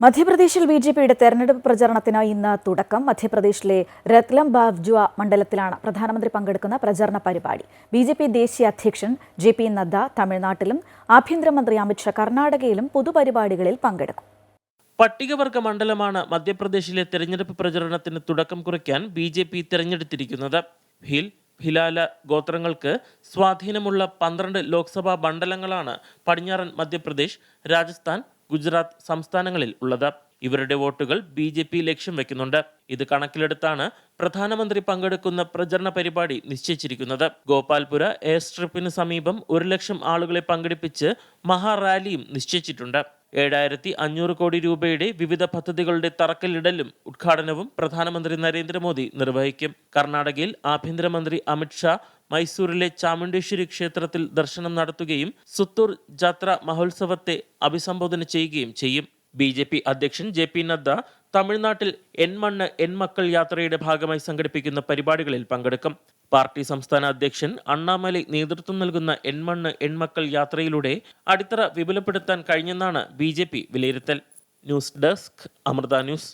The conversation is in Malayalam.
മധ്യപ്രദേശിൽ ബി ജെ പിയുടെ തെരഞ്ഞെടുപ്പ് പ്രചരണത്തിന് ഇന്ന് തുടക്കം. മധ്യപ്രദേശിലെ രത്ലം ബാവ്ജുവ മണ്ഡലത്തിലാണ് പ്രധാനമന്ത്രി പങ്കെടുക്കുന്ന പ്രചരണ പരിപാടി. ബി ജെ പി ദേശീയ അധ്യക്ഷൻ ജെ പി നദ്ദ തമിഴ്നാട്ടിലും ആഭ്യന്തരമന്ത്രി അമിത്ഷാ കർണാടകയിലും പൊതുപരിപാടികളിൽ പങ്കെടുക്കും. പട്ടികവർഗ മണ്ഡലമാണ് മധ്യപ്രദേശിലെ തെരഞ്ഞെടുപ്പ് പ്രചരണത്തിന് തുടക്കം കുറിക്കാൻ ബി ജെ പി തിരഞ്ഞെടുത്തിരിക്കുന്നത്. ഭിൽ ഭിലാല ഗോത്രങ്ങൾക്ക് സ്വാധീനമുള്ള പന്ത്രണ്ട് ലോക്സഭാ മണ്ഡലങ്ങളാണ് പടിഞ്ഞാറൻ മധ്യപ്രദേശ് രാജസ്ഥാൻ ഗുജറാത്ത് സംസ്ഥാനങ്ങളിൽ ഉള്ളത്. ഇവരുടെ വോട്ടുകൾ ബി ജെ പി ലക്ഷ്യം വെക്കുന്നുണ്ട്. ഇത് കണക്കിലെടുത്താണ് പ്രധാനമന്ത്രി പങ്കെടുക്കുന്ന പ്രചരണ പരിപാടി നിശ്ചയിച്ചിരിക്കുന്നത്. ഗോപാൽപുര എയർ സ്ട്രിപ്പിന് സമീപം ഒരു ലക്ഷം ആളുകളെ പങ്കെടുപ്പിച്ച് മഹാറാലിയും നിശ്ചയിച്ചിട്ടുണ്ട്. ഏഴായിരത്തി അഞ്ഞൂറ് കോടി രൂപയുടെ വിവിധ പദ്ധതികളുടെ തറക്കല്ലിടലും ഉദ്ഘാടനവും പ്രധാനമന്ത്രി നരേന്ദ്രമോദി നിർവഹിക്കും. കർണാടകയിൽ ആഭ്യന്തരമന്ത്രി അമിത്ഷാ മൈസൂരിലെ ചാമുണ്ടേശ്വരി ക്ഷേത്രത്തിൽ ദർശനം നടത്തുകയും സുത്തൂർ ജാത്ര മഹോത്സവത്തെ അഭിസംബോധന ചെയ്യുകയും ചെയ്യും. ബി ജെ പി അധ്യക്ഷൻ ജെ പി നദ്ദ തമിഴ്നാട്ടിൽ എൻ മണ്ണ് എൻ മക്കൾ യാത്രയുടെ ഭാഗമായി സംഘടിപ്പിക്കുന്ന പരിപാടികളിൽ പങ്കെടുക്കും. പാർട്ടി സംസ്ഥാന അധ്യക്ഷൻ അണ്ണാമലൈ നേതൃത്വം നൽകുന്ന എൻ മണ്ണ് എൻ മക്കൾ യാത്രയിലൂടെ അടിത്തറ വിപുലപ്പെടുത്താൻ കഴിഞ്ഞെന്നാണ് ബി വിലയിരുത്തൽ. News desk Amrita news.